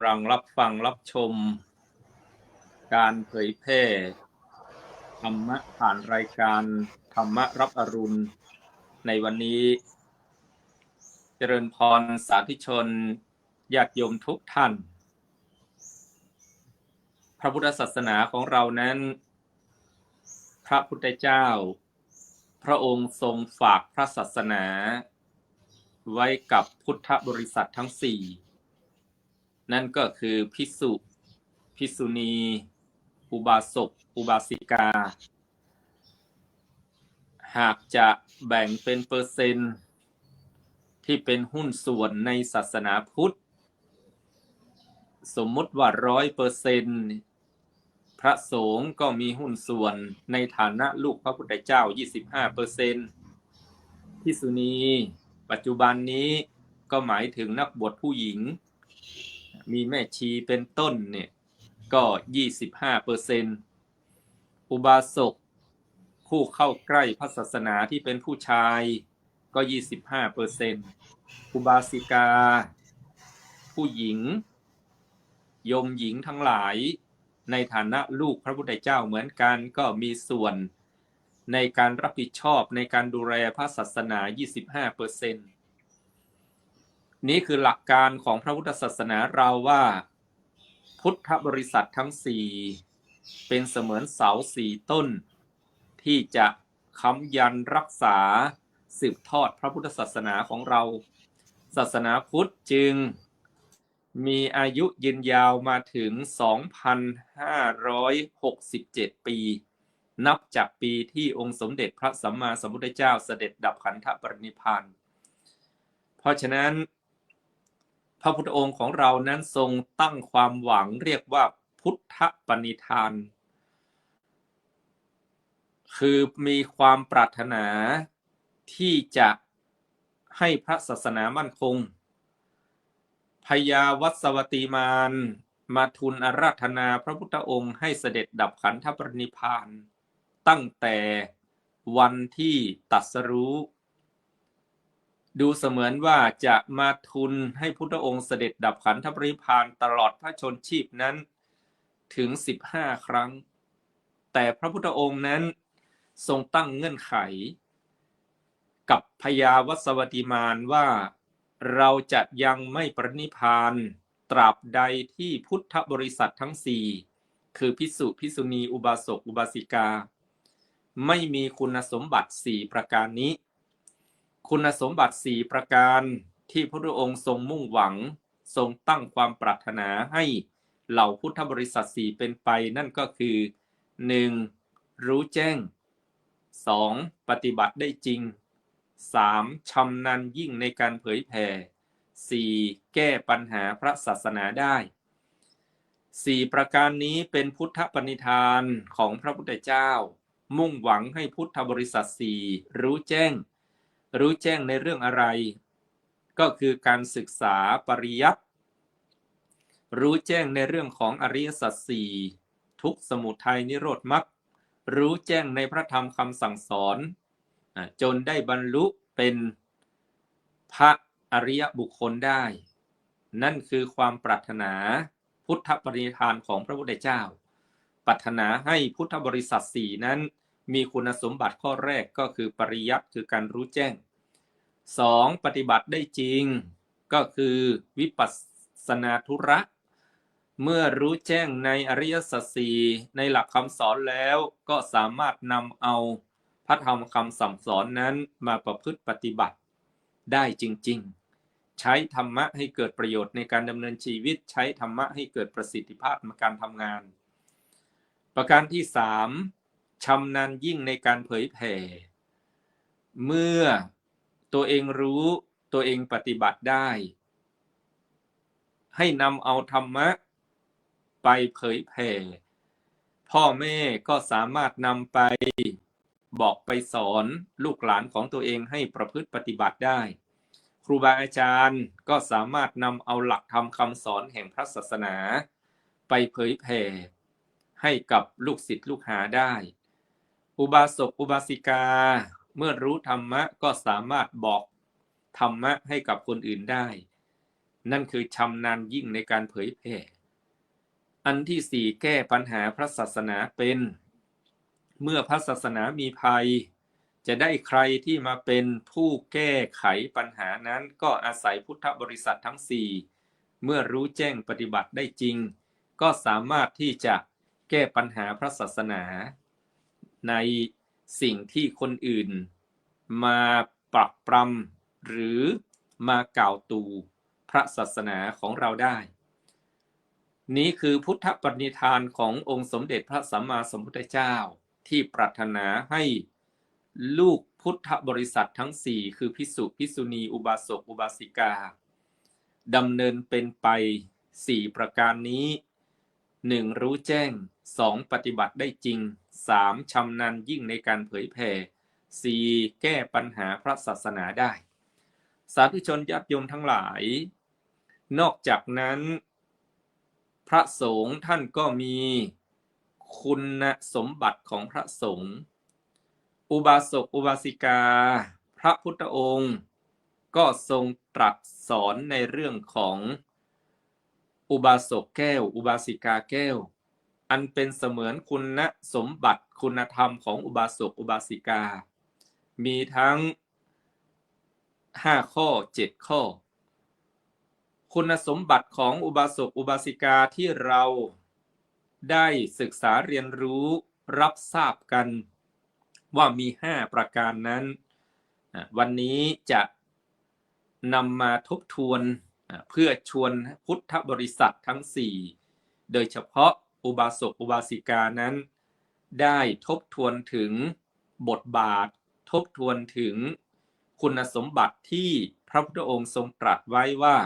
ำลังรับฟังรับชม การเผยแพร่ธรรมะผ่านรายการธรรมะรับอรุณ ในวันนี้ เจริญพรสาธุชนญาติโยมทุกท่าน พระพุทธศาสนาของเรานั้น พระพุทธเจ้า พระองค์ทรงฝากพระศาสนา ไว้กับพุทธบริษัททั้งสี่ นั่นก็คือพิสุพิสุณี อุบาสก อุบาสิกา หากจะแบ่งเป็นเปอร์เซ็นต์ที่เป็นหุ้นส่วนในศาสนาพุทธ สมมติว่าร้อยเปอร์เซ็นต์พระสงฆ์ก็มีหุ้นส่วนในฐานะลูกพระพุทธเจ้า 25เปอร์เซ็นต์พิสุณี ปัจจุบันนี้ก็หมายถึงนักบวชผู้หญิง มีแม่ชีเป็นต้นเนี่ยก็25เปอร์เซ็นต์อุบาสกผู้เข้าใกล้พระศาสนาที่เป็นผู้ชายก็25เปอร์เซ็นต์อุบาสิกา ผู้หญิง ยมหญิงทั้งหลาย ในฐานะลูกพระพุทธเจ้าเหมือนกันก็มีส่วนในการรับผิดชอบในการดูแลพระศาสนา 25เปอร์เซ็นต์ นี้คือหลักการของพระพุทธศาสนาเราว่า พุทธบริษัททั้งสี่เป็นเสมือนเสาสี่ต้น ที่จะค้ำยันรักษาสืบทอดพระพุทธศาสนาของเรา ศาสนาพุทธจึงมีอายุยืนยาวมาถึง 2,567 ปี นับจากปีที่องค์สมเด็จพระสัมมาสัมพุทธเจ้าเสด็จดับขันธปรินิพานเพราะฉะนั้น พระพุทธองค์ของเรานั้นทรงตั้งความหวังเรียกว่าพุทธปณิธาน คือมีความปรารถนาที่จะให้พระศาสนามั่นคงพญาวัสวตีมานมาทูลอาราธนาพระพุทธองค์ให้เสด็จดับขันธปรินิพพาน ตั้งแต่วันที่ตัดสรู้ ดูเสมือนว่าจะมาทุนให้พุทธองค์เสด็จดับขันธปริพานตลอดพระชนชีพนั้นถึง 15 ครั้ง แต่พระพุทธองค์นั้นทรงตั้งเงื่อนไข กับพญาวัสวติมานว่าเราจะยังไม่ปรินิพพานตราบใดที่พุทธบริษัททั้งสี่คือพิสุพิสุณีอุบาสกอุบาสิกา ไม่มีคุณสมบัติสี่ประการนี้ คุณสมบัติสี่ประการที่พระองค์ทรงมุ่งหวัง ทรงตั้งความปรารถนาให้เหล่าพุทธบริษัทสี่เป็นไป นั่นก็คือ 1. รู้แจ้ง 2. ปฏิบัติได้จริง 3. ชำนาญยิ่งในการเผยแผ่ 4. แก้ปัญหาพระศาสนาได้ 4 ประการนี้เป็นพุทธปณิธานของพระพุทธเจ้า มุ่งหวังให้พุทธบริษัทสี่รู้แจ้ง รู้แจ้งในเรื่องอะไร ก็คือการศึกษาปริยัติรู้แจ้งในเรื่องของอริยสัจสี่ทุกสมุทัยนิโรธมรรครู้แจ้งในพระธรรมคำสั่งสอนจนได้บรรลุเป็นพระอริยบุคคลได้ นั่นคือความปรารถนาพุทธปริธานของพระพุทธเจ้า ปรารถนาให้พุทธบริษัทสี่นั้น มีคุณสมบัติข้อแรกก็คือปริยัติคือการรู้แจ้ง 2. ปฏิบัติได้จริง ก็คือวิปัสสนาธุระ เมื่อรู้แจ้งในอริยสัจสี่ในหลักคำสอนแล้วก็สามารถนำเอาพระธรรมคำสั่งสอนนั้นมาประพฤติปฏิบัติได้จริง ๆ ใช้ธรรมะให้เกิดประโยชน์ในการดำเนินชีวิต ใช้ธรรมะให้เกิดประสิทธิภาพในการทำงาน ประการที่สาม ชำนาญยิ่งในการเผยแผ่ เมื่อตัวเองรู้ตัวเองปฏิบัติได้ ให้นำเอาธรรมะ ไปเผยแผ่ พ่อแม่ก็สามารถนำไปบอกไปสอนลูกหลานของตัวเองให้ประพฤติปฏิบัติได้ ครูบาอาจารย์ก็สามารถนำเอาหลักธรรมคำสอนแห่งพระศาสนา ไปเผยแผ่ให้กับลูกศิษย์ลูกหาได้ อุบาสกอุบาสิกา เมื่อรู้ธรรมะก็สามารถบอกธรรมะให้กับคนอื่นได้ นั่นคือชำนาญยิ่งในการเผยแผ่อันที่สี่แก้ปัญหาพระศาสนาเป็น เมื่อพระศาสนามีภัย จะได้ใครที่มาเป็นผู้แก้ไขปัญหานั้นก็อาศัยพุทธบริษัททั้งสี่เมื่อรู้แจ้งปฏิบัติได้จริง ก็สามารถที่จะแก้ปัญหาพระศาสนา ในสิ่งที่คนอื่น มาปรับปรำหรือมากล่าวตูพระศาสนาของเราได้ นี้คือพุทธปณิธานขององค์สมเด็จพระสัมมาสัมพุทธเจ้าที่ปรารถนาให้ลูกพุทธบริษัททั้งสี่คือพิสุพิสุณีอุบาสกอุบาสิกาดำเนินเป็นไปสี่ประการนี้หนึ่งรู้แจ้ง สองปฏิบัติได้จริงสามชำนาญยิ่งในการเผยแผ่สี่แก้ปัญหาพระศาสนาได้ สาธุชนญาติโยมทั้งหลาย นอกจากนั้น พระสงฆ์ท่านก็มีคุณสมบัติของพระสงฆ์อุบาสกอุบาสิกา พระพุทธองค์ ก็ทรงตรัสสอนในเรื่องของอุบาสกแก้ว อุบาสิกาแก้ว อันเป็นเสมือนคุณสมบัติคุณธรรมของอุบาสกอุบาสิกา มีทั้งห้าข้อเจ็ดข้อ คุณสมบัติของอุบาสกอุบาสิกาที่เราได้ศึกษาเรียนรู้รับทราบกัน ว่ามีห้าประการนั้น วันนี้จะนำมาทบทวนเพื่อชวนพุทธบริษัททั้งสี่โดยเฉพาะ อุบาสกอุบาสิกานั้น ได้ทบทวนถึงบทบาท ทบทวนถึงคุณสมบัติที่พระพุทธองค์ทรงตรัสไว้ว่า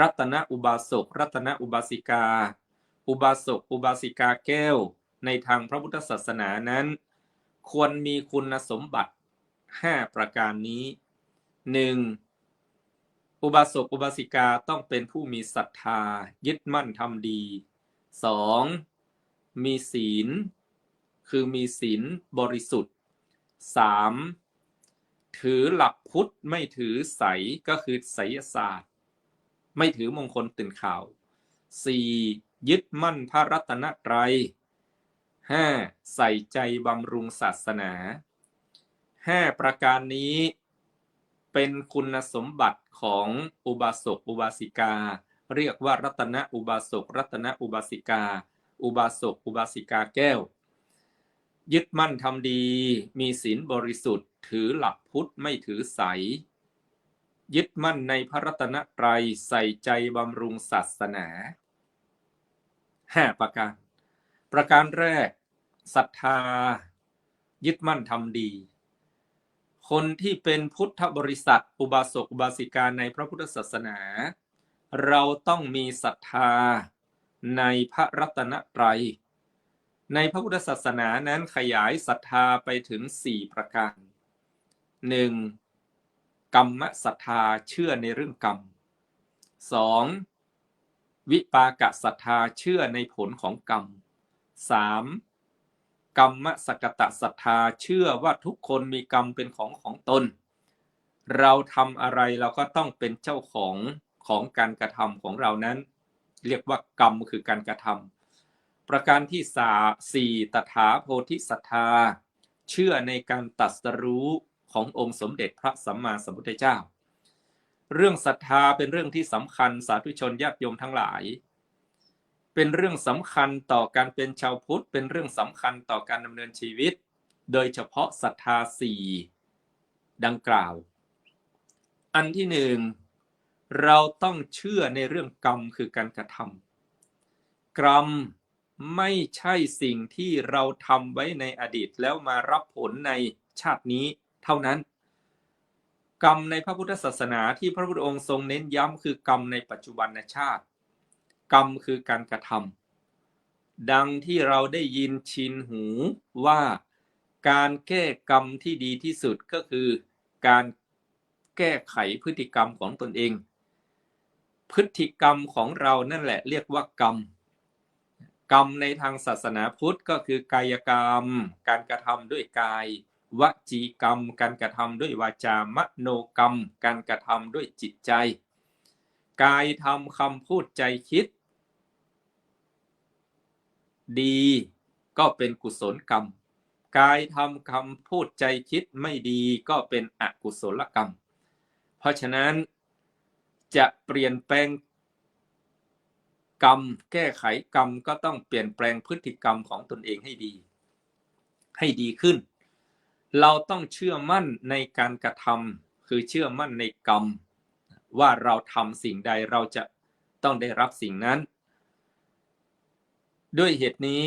รัตนอุบาสกรัตนอุบาสิกา อุบาสกอุบาสิกาแก้ว ในทางพระพุทธศาสนานั้น ควรมีคุณสมบัติ 5 ประการนี้ 1. อุบาสกอุบาสิกาต้องเป็นผู้มีศรัทธา ยึดมั่นทำดี 2. มีศีล คือมีศีลบริสุทธิ์ 3. ถือหลักพุทธไม่ถือใสก็คือไสยศาสตร์ ไม่ถือมงคลตื่นข่าว 4. ยึดมั่นพระรัตนตรัย 5. ใส่ใจบำรุงศาสนา5ประการนี้เป็นคุณสมบัติของอุบาสกอุบาสิกา เรียกว่ารัตนอุบาสกรัตนอุบาสิกา อุบาสกอุบาสิกาแก้ว ยึดมั่นทำดี มีศีลบริสุทธิ์ ถือหลักพุทธไม่ถือใส ยึดมั่นในพระรัตนตรัยใส่ใจบำรุงศาสนาห้าประการ ประการแรกศรัทธา ยึดมั่นทำดี คนที่เป็นพุทธบริษัท อุบาสกอุบาสิกาในพระพุทธศาสนา เราต้องมีศรัทธาในพระรัตนตรัย ในพระพุทธศาสนานั้นขยายศรัทธาไปถึงสี่ประการหนึ่งกรรมศรัทธาเชื่อในเรื่องกรรมสองวิปากศรัทธาเชื่อในผลของกรรมสามกรรมสกตะศรัทธาเชื่อว่าทุกคนมีกรรมเป็นของของตน เราทำอะไรเราก็ต้องเป็นเจ้าของ ของการกระทำของเรานั้น เรียกว่ากรรมคือการกระทำประการที่สาสี่ตถาโพธิศรัทธา เชื่อในการตัดสรู้ขององค์สมเด็จพระสัมมาสัมพุทธเจ้า เรื่องศรัทธาเป็นเรื่องที่สำคัญสาธุชนญาติโยมทั้งหลาย เป็นเรื่องสำคัญต่อการเป็นชาวพุทธ เป็นเรื่องสำคัญต่อการดำเนินชีวิต โดยเฉพาะศรัทธาสี่ดังกล่าว อันที่หนึ่ง เราต้องเชื่อในเรื่องกรรมคือการกระทำกรรมไม่ใช่สิ่งที่เราทำไว้ในอดีตแล้วมารับผลในชาตินี้เท่านั้น กรรมในพระพุทธศาสนาที่พระพุทธองค์ทรงเน้นย้ำคือกรรมในปัจจุบันชาติ กรรมคือการกระทำดังที่เราได้ยินชินหูว่าการแก้กรรมที่ดีที่สุดก็คือการแก้ไขพฤติกรรมของตนเอง พฤติกรรมของเรานั่นแหละเรียกว่ากรรม กรรมในทางศาสนาพุทธก็คือกายกรรม การกระทำด้วยกายวจีกรรม การกระทำด้วยวาจามโนกรรม การกระทำด้วยจิตใจ กายทำคำพูดใจคิด ดีก็เป็นกุศลกรรม กายทำคำพูดใจคิดไม่ดีก็เป็นอกุศลกรรม เพราะฉะนั้น จะเปลี่ยนแปลงกรรม แก้ไขกรรมก็ต้องเปลี่ยนแปลงพฤติกรรมของตนเองให้ดี ให้ดีขึ้น เราต้องเชื่อมั่นในการกระทำคือเชื่อมั่นในกรรม ว่าเราทำสิ่งใดเราจะต้องได้รับสิ่งนั้น ด้วยเหตุนี้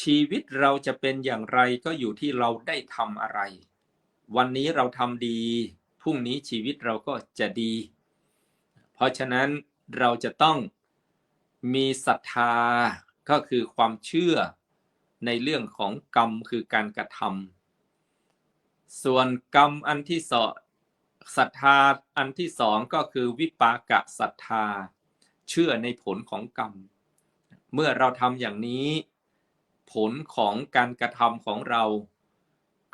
ชีวิตเราจะเป็นอย่างไรก็อยู่ที่เราได้ทำอะไร วันนี้เราทำดีพรุ่งนี้ชีวิตเราก็จะดี เพราะฉะนั้นเราจะต้องมีศรัทธาก็คือความเชื่อในเรื่องของกรรมคือการกระทำส่วนกรรมอันที่สองศรัทธาอันที่สองก็คือวิปากะศรัทธา เชื่อในผลของกรรม เมื่อเราทำอย่างนี้ ผลของการกระทำของเรา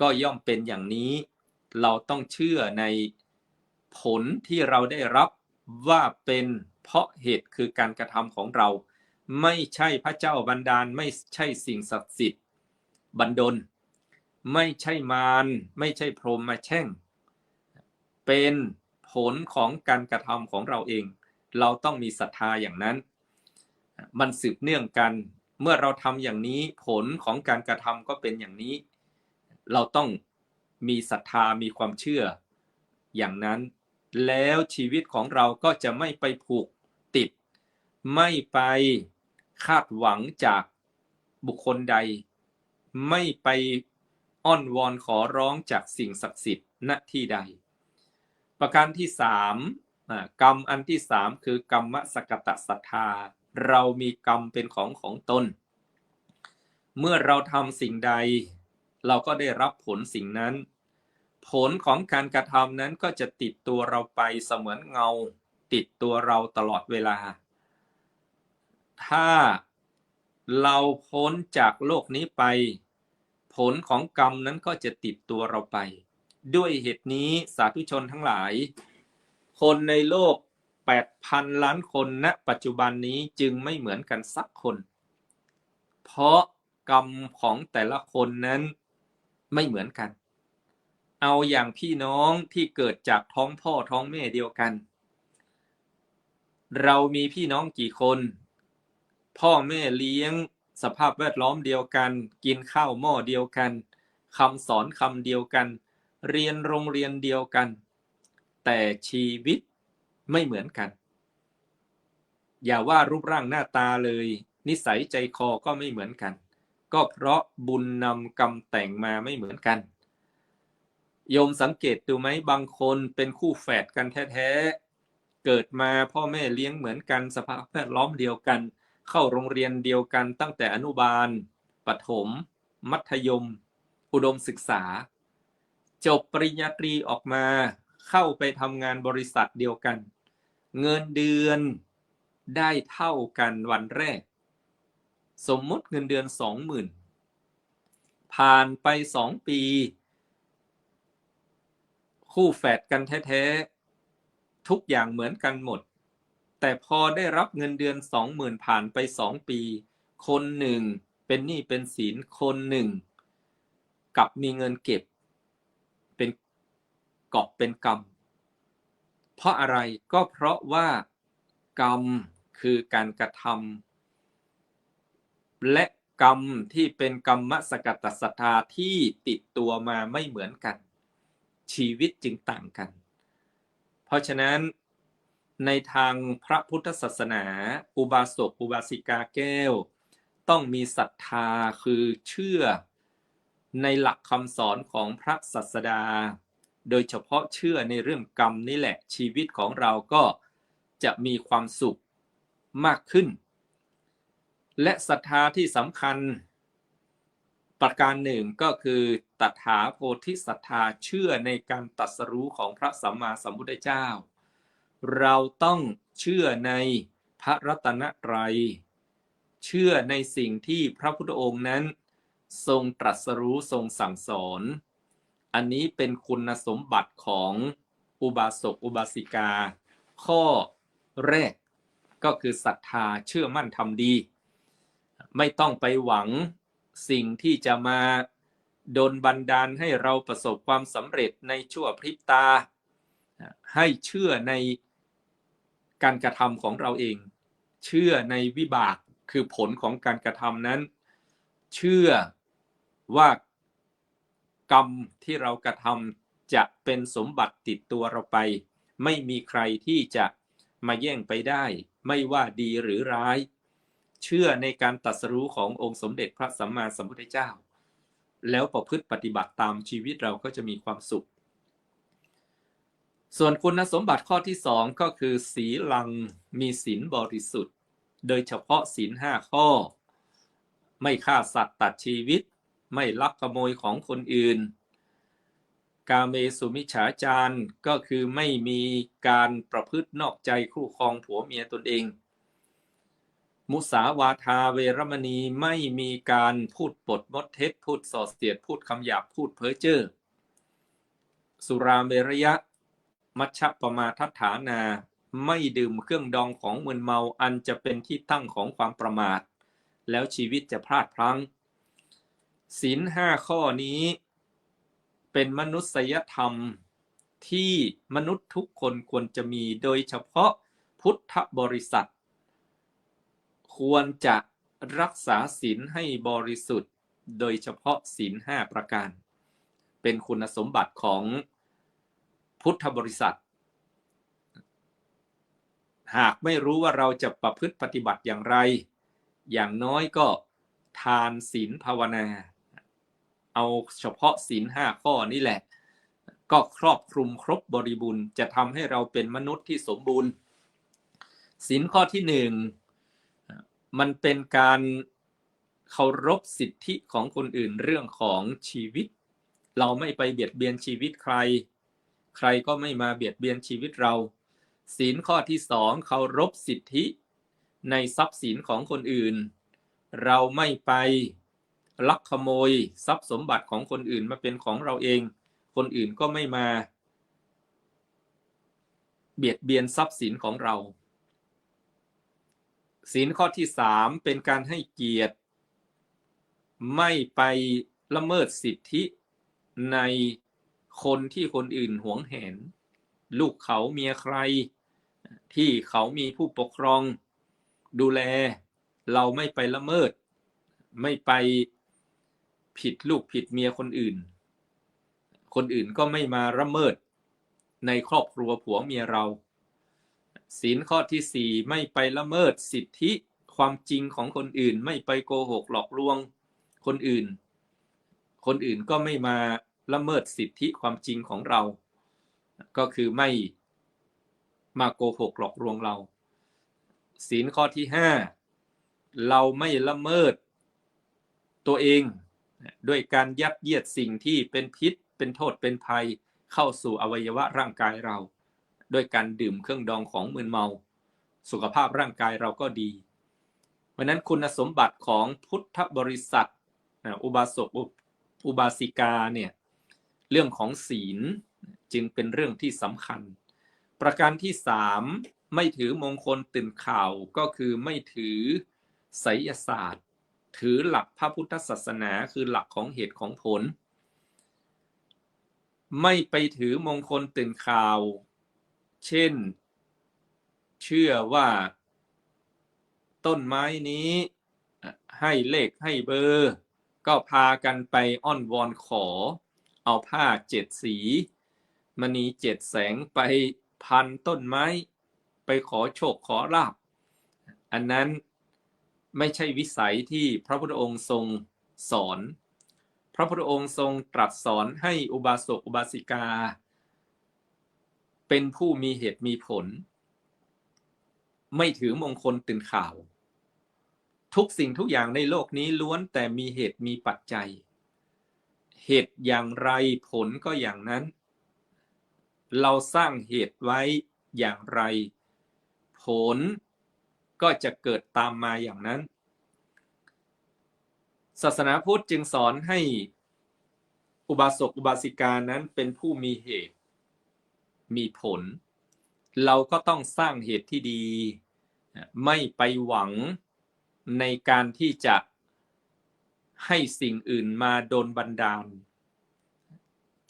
ก็ย่อมเป็นอย่างนี้ เราต้องเชื่อในผลที่เราได้รับ ว่าเป็นเพราะเหตุคือการกระทำของเรา ไม่ใช่พระเจ้าบันดาล ไม่ใช่สิ่งศักดิ์สิทธิ์บันดล ไม่ใช่มารไม่ใช่พรหมมาแช่ง เป็นผลของการกระทำของเราเอง เราต้องมีศรัทธาอย่างนั้น มันสืบเนื่องกันเมื่อเราทำอย่างนี้ผลของการกระทำก็เป็นอย่างนี้ เราต้องมีศรัทธามีความเชื่ออย่างนั้น แล้วชีวิตของเราก็จะไม่ไปผูกติด ไม่ไปคาดหวังจากบุคคลใด ไม่ไปอ้อนวอนขอร้องจากสิ่งศักดิ์สิทธิ์ณที่ใด ประการที่สามกรรมอันที่สามคือกรรมสกตศรัทธา เรามีกรรมเป็นของของตน เมื่อเราทำสิ่งใด เราก็ได้รับผลสิ่งนั้น ผลของการกระทำนั้นก็จะติดตัวเราไปเสมือนเงา ติดตัวเราตลอดเวลา ถ้าเราพ้นจากโลกนี้ไป ผลของกรรมนั้นก็จะติดตัวเราไป ด้วยเหตุนี้สาธุชนทั้งหลาย คนในโลก 8,000 ล้านคนณปัจจุบันนี้จึงไม่เหมือนกันสักคน เพราะกรรมของแต่ละคนนั้นไม่เหมือนกัน เอาอย่างพี่น้องที่เกิดจากท้องพ่อท้องแม่เดียวกัน เรามีพี่น้องกี่คน พ่อแม่เลี้ยงสภาพแวดล้อมเดียวกัน กินข้าวหม้อเดียวกันคำสอนคำเดียวกัน เรียนโรงเรียนเดียวกัน แต่ชีวิตไม่เหมือนกัน อย่าว่ารูปร่างหน้าตาเลย นิสัยใจคอก็ไม่เหมือนกัน ก็เพราะบุญนำกรรมแต่งมาไม่เหมือนกัน โยมสังเกตดูไหมบางคนเป็นคู่แฝดกันแท้ๆ เกิดมาพ่อแม่เลี้ยงเหมือนกันสภาพแวดล้อมเดียวกัน เข้าโรงเรียนเดียวกันตั้งแต่อนุบาลปฐมมัธยม อุดมศึกษา จบปริญญาตรีออกมา เข้าไปทำงานบริษัทเดียวกัน เงินเดือนได้เท่ากันวันแรก สมมุติเงินเดือนสองหมื่นผ่านไปสองปี คู่แฝดกันแท้ๆ ทุกอย่างเหมือนกันหมด แต่พอได้รับเงินเดือนสองหมื่นผ่านไปสองปี คนหนึ่งเป็นหนี้เป็นสินคนหนึ่งกลับมีเงินเก็บ เป็นกอบเป็นกรรม เพราะอะไรก็เพราะว่ากรรมคือการกระทำและกรรมที่เป็นกรรมสกัตศรัทธาที่ติดตัวมาไม่เหมือนกัน ชีวิตจึงต่างกัน เพราะฉะนั้นในทางพระพุทธศาสนา อุบาสกอุบาสิกาแก้ว ต้องมีศรัทธาคือเชื่อในหลักคำสอนของพระศาสดา โดยเฉพาะเชื่อในเรื่องกรรมนี่แหละชีวิตของเราก็จะมีความสุขมากขึ้น และศรัทธาที่สำคัญ ประการหนึ่งก็คือ ตถาโพธิศรัทธาเชื่อในการตรัสรู้ของพระสัมมาสัมพุทธเจ้า เราต้องเชื่อในพระรัตนตรัย เชื่อในสิ่งที่พระพุทธองค์นั้น ทรงตรัสรู้ทรงสั่งสอน อันนี้เป็นคุณสมบัติของอุบาสกอุบาสิกา ข้อแรกก็คือศรัทธาเชื่อมั่นทำดี ไม่ต้องไปหวังสิ่งที่จะมา ดนบันดาลให้เราประสบความสำเร็จในชั่วพริบตา ให้เชื่อในการกระทำของเราเอง เชื่อในวิบากคือผลของการกระทำนั้น เชื่อว่ากรรมที่เรากระทำจะเป็นสมบัติติดตัวเราไป ไม่มีใครที่จะมาแย่งไปได้ ไม่ว่าดีหรือร้าย เชื่อในการตรัสรู้ขององค์สมเด็จพระสัมมาสัมพุทธเจ้า แล้วประพฤติปฏิบัติตามชีวิตเราก็จะมีความสุข ส่วนคุณสมบัติข้อที่สองก็คือ สีลังมีศีลบริสุทธิ์ โดยเฉพาะศีลห้าข้อ ไม่ฆ่าสัตว์ตัดชีวิต ไม่ลักขโมยของคนอื่น กาเมสุมิฉาจารก็คือไม่มีการประพฤตินอกใจคู่ครองผัวเมียตนเอง มุสาวาทาเวรมณีไม่มีการพูดปดมดเท็จ พูดส่อเสียด พูดคำหยาบพูดเพ้อเจ้อสุราเมรยะ มัชฌปมาทัฏฐานา ไม่ดื่มเครื่องดองของมึนเมาอันจะเป็นที่ตั้งของความประมาท แล้วชีวิตจะพลาดพลั้งศีลห้าข้อนี้ เป็นมนุษยธรรมที่มนุษย์ทุกคนควรจะมีโดยเฉพาะพุทธบริษัท ควรจะรักษาศีลให้บริสุทธิ์ โดยเฉพาะศีลห้าประการ เป็นคุณสมบัติของพุทธบริษัท หากไม่รู้ว่าเราจะประพฤติปฏิบัติอย่างไร อย่างน้อยก็ทานศีลภาวนา เอาเฉพาะศีลห้าข้อนี่แหละ ก็ครอบคลุมครบบริบูรณ์ จะทำให้เราเป็นมนุษย์ที่สมบูรณ์ศีลข้อที่หนึ่ง มันเป็นการเคารพสิทธิของคนอื่นเรื่องของชีวิต เราไม่ไปเบียดเบียนชีวิตใคร ใครก็ไม่มาเบียดเบียนชีวิตเรา ศีลข้อที่สองเคารพสิทธิในทรัพย์สินของคนอื่น เราไม่ไปลักขโมยทรัพย์สมบัติของคนอื่นมาเป็นของเราเอง คนอื่นก็ไม่มา เบียดเบียนทรัพย์สินของเรา ศีลข้อที่สามเป็นการให้เกียรติ ไม่ไปละเมิดสิทธิในคนที่คนอื่นหวงแหน ลูกเขาเมียใคร ที่เขามีผู้ปกครอง ดูแล เราไม่ไปละเมิด ไม่ไปผิดลูกผิดเมียคนอื่น คนอื่นก็ไม่มาละเมิด ในครอบครัวผัวเมียเรา ศีลข้อที่สี่ไม่ไปละเมิดสิทธิความจริงของคนอื่น ไม่ไปโกหกหลอกลวงคนอื่น คนอื่นก็ไม่มาละเมิดสิทธิความจริงของเรา ก็คือไม่มาโกหกหลอกลวงเรา ศีลข้อที่ห้าเราไม่ละเมิดตัวเองด้วยการยัดเยียดสิ่งที่เป็นพิษเป็นโทษเป็นภัยเข้าสู่อวัยวะร่างกายเรา ด้วยการดื่มเครื่องดองของมึนเมา สุขภาพร่างกายเราก็ดีเพราะนั้นคุณสมบัติของพุทธบริษัทอุบาสกอุบาสิกาเนี่ยเรื่องของศีลจึงเป็นเรื่องที่สำคัญ ประการที่สามไม่ถือมงคลตื่นข่าวก็คือไม่ถือไสยศาสตร์ ถือหลักพระพุทธศาสนาคือหลักของเหตุของผล ไม่ไปถือมงคลตื่นข่าว เช่น เชื่อว่าต้นไม้นี้ให้เลขให้เบอร์ ก็พากันไปอ้อนวอนขอ เอาผ้าเจ็ดสีมณีเจ็ดแสงไปพันต้นไม้ ไปขอโชคขอลาบอันนั้นไม่ใช่วิสัยที่พระพุทธองค์ทรงสอน พระพุทธองค์ทรงตรัสสอนให้อุบาสกอุบาสิกา เป็นผู้มีเหตุมีผล ไม่ถือมงคลตื่นข่าว ทุกสิ่งทุกอย่างในโลกนี้ล้วนแต่มีเหตุมีปัจจัย เหตุอย่างไรผลก็อย่างนั้น เราสร้างเหตุไว้อย่างไร ผลก็จะเกิดตามมาอย่างนั้น ศาสนาพุทธจึงสอนให้อุบาสกอุบาสิกานั้นเป็นผู้มีเหตุ มีผล เราก็ต้องสร้างเหตุที่ดี ไม่ไปหวังในการที่จะให้สิ่งอื่นมาโดนบันดาล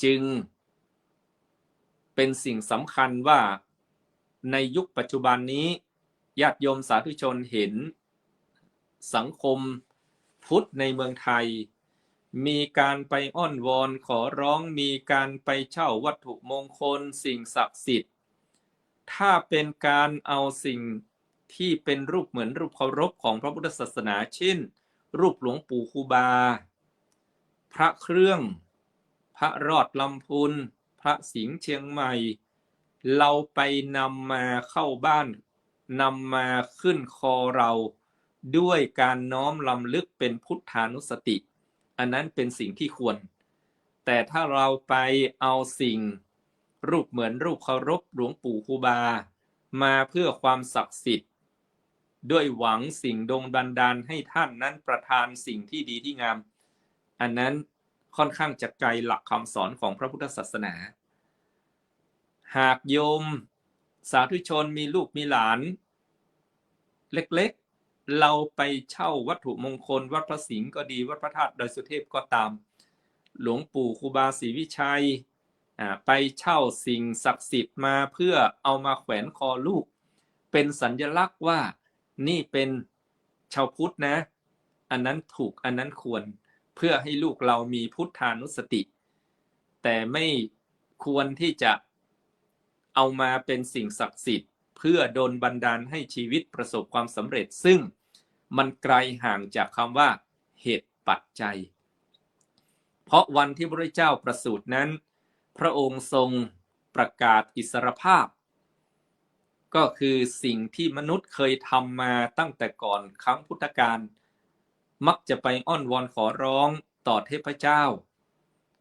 จึงเป็นสิ่งสำคัญว่าในยุคปัจจุบันนี้ญาติโยมสาธุชนเห็นสังคมพุทธในเมืองไทย มีการไปอ้อนวอนขอร้องมีการไปเช่าวัตถุมงคลสิ่งศักดิ์สิทธิ์ ถ้าเป็นการเอาสิ่งที่เป็นรูปเหมือนรูปเคารพของพระพุทธศาสนาเช่น รูปหลวงปู่คูบา พระเครื่อง พระรอดลำพูนพระสิงห์เชียงใหม่ เราไปนำมาเข้าบ้านนำมาขึ้นคอเรา ด้วยการน้อมลำลึกเป็นพุทธานุสติ อันนั้นเป็นสิ่งที่ควร แต่ถ้าเราไปเอาสิ่งรูปเหมือนรูปเคารพหลวงปู่ครูบา มาเพื่อความศักดิ์สิทธิ์ ด้วยหวังสิ่งดงบันดาลให้ท่านนั้นประทานสิ่งที่ดีที่งาม อันนั้นค่อนข้างจะไกลหลักคำสอนของพระพุทธศาสนา หากโยม สาธุชนมีลูกมีหลาน เล็ก เราไปเช่าวัตถุมงคล วัดพระสิงห์ก็ดี วัดพระธาตุดอยสุเทพก็ตาม หลวงปู่ครูบาศรีวิชัยไปเช่าสิ่งศักดิ์สิทธิ์มาเพื่อเอามาแขวนคอลูก เป็นสัญลักษณ์ว่านี่เป็นชาวพุทธนะ อันนั้นถูกอันนั้นควรเพื่อให้ลูกเรามีพุทธานุสติ แต่ไม่ควรที่จะเอามาเป็นสิ่งศักดิ์สิทธิ์ เพื่อโดนบันดาลให้ชีวิตประสบความสำเร็จ ซึ่งมันไกลห่างจากคำว่า เหตุปัจจัย เพราะวันที่พระเจ้าประสูตินั้น พระองค์ทรงประกาศอิสรภาพ ก็คือสิ่งที่มนุษย์เคยทำมาตั้งแต่ก่อนครั้งพุทธกาลมักจะไปอ้อนวอนขอร้องต่อเทพเจ้า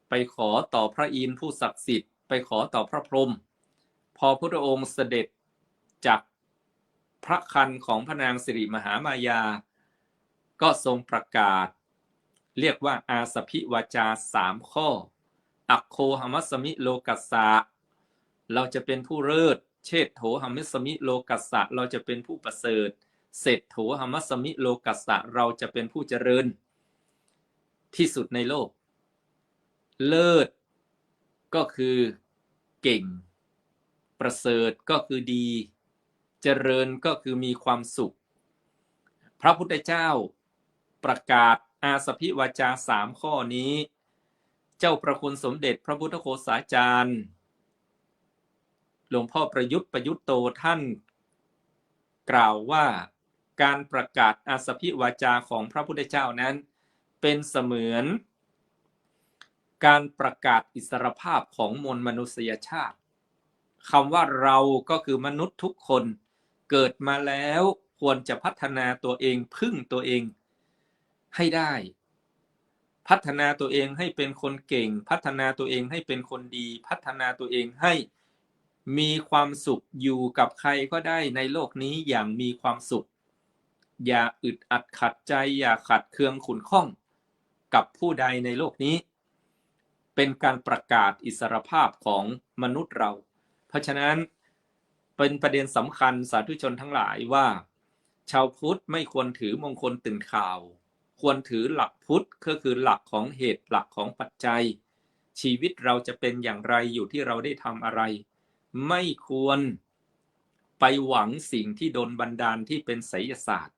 ไปขอต่อพระอินทร์ผู้ศักดิ์สิทธิ์ ไปขอต่อพระพรหมพอพระองค์เสด็จ จากพระคันของพระนางสิริมหามายา ก็ทรงประกาศ เรียกว่าอาสพิวาจาสามข้อ อักโคหมัสมิโลกัสสะเราจะเป็นผู้เลิศเชษโถหมัสมิโลกัสสะเราจะเป็นผู้ประเสริฐเศรษโถหมัสมิโลกัสสะเราจะเป็นผู้เจริญ ที่สุดในโลก เลิศก็คือเก่ง ประเสริฐก็คือดี เจริญก็คือมีความสุข พระพุทธเจ้าประกาศอาสพิวาจาสามข้อนี้ เจ้าประคุณสมเด็จพระพุทธโฆษาจารย์หลวงพ่อประยุทธ์ประยุทธ์โตท่าน กล่าวว่าการประกาศอาสพิวาจาของพระพุทธเจ้านั้น เป็นเสมือน การประกาศอิสรภาพของมวลมนุษยชาติคำว่าเราก็คือมนุษย์ทุกคน เกิดมาแล้วควรจะพัฒนาตัวเองพึ่งตัวเองให้ได้ พัฒนาตัวเองให้เป็นคนเก่ง พัฒนาตัวเองให้เป็นคนดี พัฒนาตัวเองให้มีความสุขอยู่กับใครก็ได้ในโลกนี้อย่างมีความสุข อย่าอึดอัดขัดใจ อย่าขัดเคืองขุนข้อง กับผู้ใดในโลกนี้ เป็นการประกาศอิสรภาพของมนุษย์เรา เพราะฉะนั้น เป็นประเด็นสำคัญสาธุชนทั้งหลายว่า ชาวพุทธไม่ควรถือมงคลตื่นข่าว ควรถือหลักพุทธก็คือหลักของเหตุหลักของปัจจัย ชีวิตเราจะเป็นอย่างไรอยู่ที่เราได้ทำอะไร ไม่ควรไปหวังสิ่งที่โดนบันดาลที่เป็นไสยศาสตร์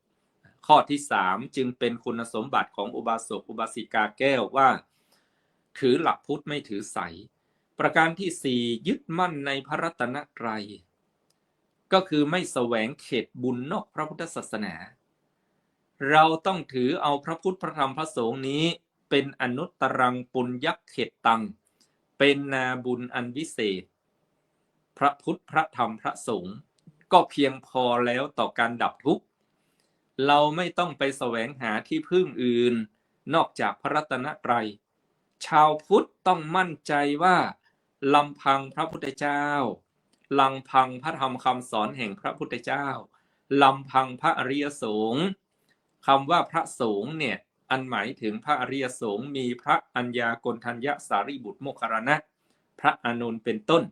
ข้อที่สามจึงเป็นคุณสมบัติของอุบาสกอุบาสิกาแก้วว่า ถือหลักพุทธไม่ถือใส ประการที่สี่ยึดมั่นในพระรัตนตรัย ก็คือไม่แสวงเขตบุญนอกพระพุทธศาสนา เราต้องถือเอาพระพุทธพระธรรมพระสงฆ์นี้ เป็นอนุตรังปุญยักเขตตัง เป็นนาบุญอันวิเศษ พระพุทธพระธรรมพระสงฆ์ก็เพียงพอแล้วต่อการดับทุกข์ เราไม่ต้องไปแสวงหาที่พึ่งอื่น นอกจากพระรัตนตรัย ชาวพุทธต้องมั่นใจว่าลำพังพระพุทธเจ้า ลำพังพระธรรมคำสอนแห่งพระพุทธเจ้าลำพังพระอริยสงฆ์คำว่าพระสงฆ์เนี่ยอันหมายถึงพระอริยสงฆ์มีพระอัญญากลทัญญาสารีบุตรโมคคารณะ พระอานนท์เป็นต้น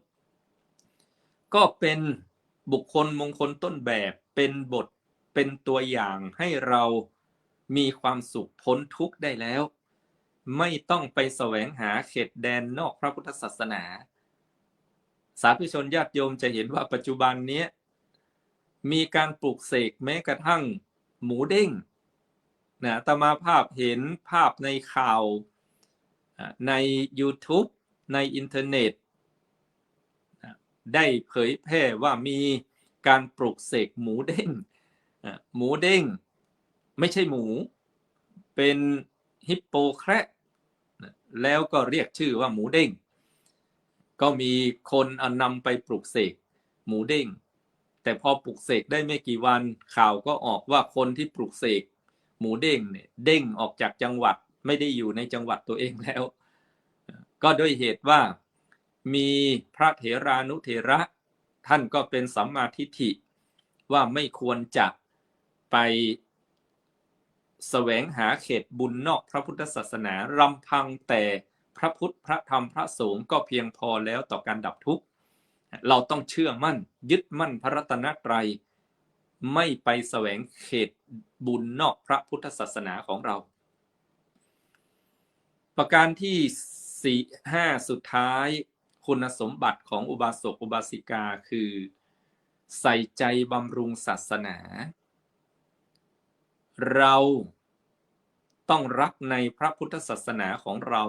ก็เป็นบุคคลมงคลต้นแบบเป็นบทเป็นตัวอย่างให้เรามีความสุขพ้นทุกข์ได้แล้ว ไม่ต้องไปแสวงหาเขตแดนนอกพระพุทธศาสนา สาธุชนญาติโยมจะเห็นว่าปัจจุบันนี้มีการปลูกเสกแม้กระทั่งหมูเด้งนะตมาภาพเห็นภาพในข่าวใน YouTube ในอินเทอร์เน็ต ได้เผยแพร่ว่ามีการปลูกเสกหมูเด้งหมูเด้งไม่ใช่หมู เป็นฮิปโปแคระแล้วก็เรียกชื่อว่าหมูเด้ง ก็มีคนนำไปปลูกเสกหมูเด้ง แต่พอปลูกเสกได้ไม่กี่วันข่าวก็ออกว่าคนที่ปลูกเสกหมูเด้งเนี่ยเด้งออกจากจังหวัดไม่ได้อยู่ในจังหวัดตัวเองแล้ว ก็ด้วยเหตุว่ามีพระเถรานุเถระ ท่านก็เป็นสัมมาทิฏฐิว่าไม่ควรจะไปแสวงหาเขตบุญนอกพระพุทธศาสนารำพังแต่ พระพุทธพระธรรมพระสงฆ์ก็เพียงพอแล้วต่อการดับทุกข์เราต้องเชื่อมั่น ยึดมั่นพระรัตนตรัย ไม่ไปแสวงเขตบุญนอกพระพุทธศาสนาของเรา ประการที่สี่ห้าสุดท้าย คุณสมบัติของอุบาสกอุบาสิกาคือ ใส่ใจบำรุงศาสนา เราต้องรักในพระพุทธศาสนาของเรา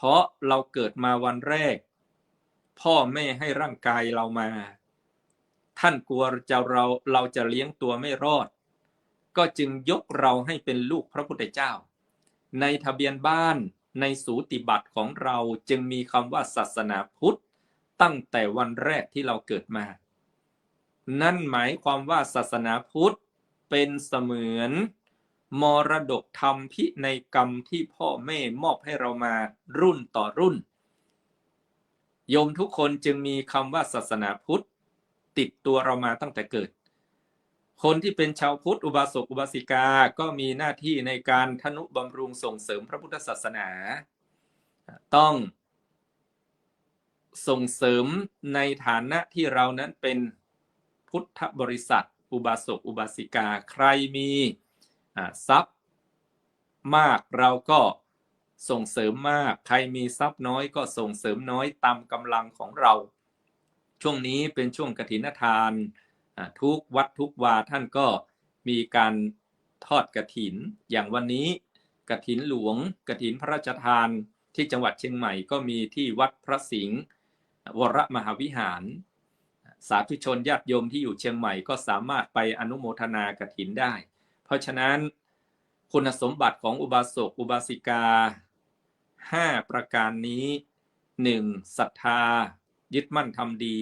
เพราะเราเกิดมาวันแรก พ่อแม่ให้ร่างกายเรามา ท่านกลัวจะเราเราจะเลี้ยงตัวไม่รอด ก็จึงยกเราให้เป็นลูกพระพุทธเจ้า ในทะเบียนบ้านในสูติบัตรของเราจึงมีคำว่าศาสนาพุทธ ตั้งแต่วันแรกที่เราเกิดมา นั่นหมายความว่าศาสนาพุทธเป็นเสมือน มรดกธรรมพิในยกรรมที่พ่อแม่มอบให้เรามารุ่นต่อรุ่น โยมทุกคนจึงมีคำว่าศาสนาพุทธ ติดตัวเรามาตั้งแต่เกิด คนที่เป็นชาวพุทธอุบาสกอุบาสิกา ก็มีหน้าที่ในการทนุบำรุงส่งเสริมพระพุทธศาสนา ต้องส่งเสริมในฐานะที่เรานั้นเป็นพุทธบริษัท อุบาสกอุบาสิกา ใครมี ทรัพย์มากเราก็ส่งเสริมมาก ใครมีทรัพย์น้อยก็ส่งเสริมน้อยตามกำลังของเรา ช่วงนี้เป็นช่วงกฐินทาน ทุกวัดทุกวาท่านก็มีการทอดกฐิน อย่างวันนี้กฐินหลวงกฐินพระราชทานที่จังหวัดเชียงใหม่ก็มีที่วัดพระสิงห์วรมหาวิหาร สาธุชนญาติโยมที่อยู่เชียงใหม่ก็สามารถไปอนุโมทนากฐินได้ เพราะฉะนั้นคุณสมบัติของอุบาสกอุบาสิกา 5 ประการนี้ 1. ศรัทธา ยึดมั่นทำดี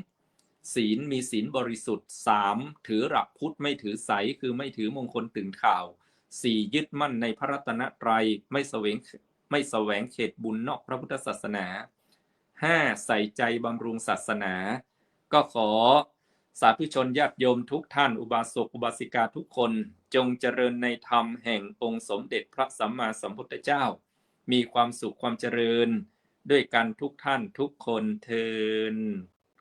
2. ศีลมีศีลบริสุทธิ์ 3. ถือหลักพุทธไม่ถือใสคือไม่ถือมงคลตื่นข่าว 4. ยึดมั่นในพระรัตนตรัยไม่แสวงไม่แสวงเขตบุญนอกพระพุทธศาสนา 5. ใส่ใจบำรุงศาสนา ก็ขอ สาธุชนญาติโยมทุกท่านอุบาสกอุบาสิกาทุกคน จงเจริญในธรรมแห่งองค์สมเด็จพระสัมมาสัมพุทธเจ้า มีความสุขความเจริญ ด้วยกันทุกท่านทุกคนเทิน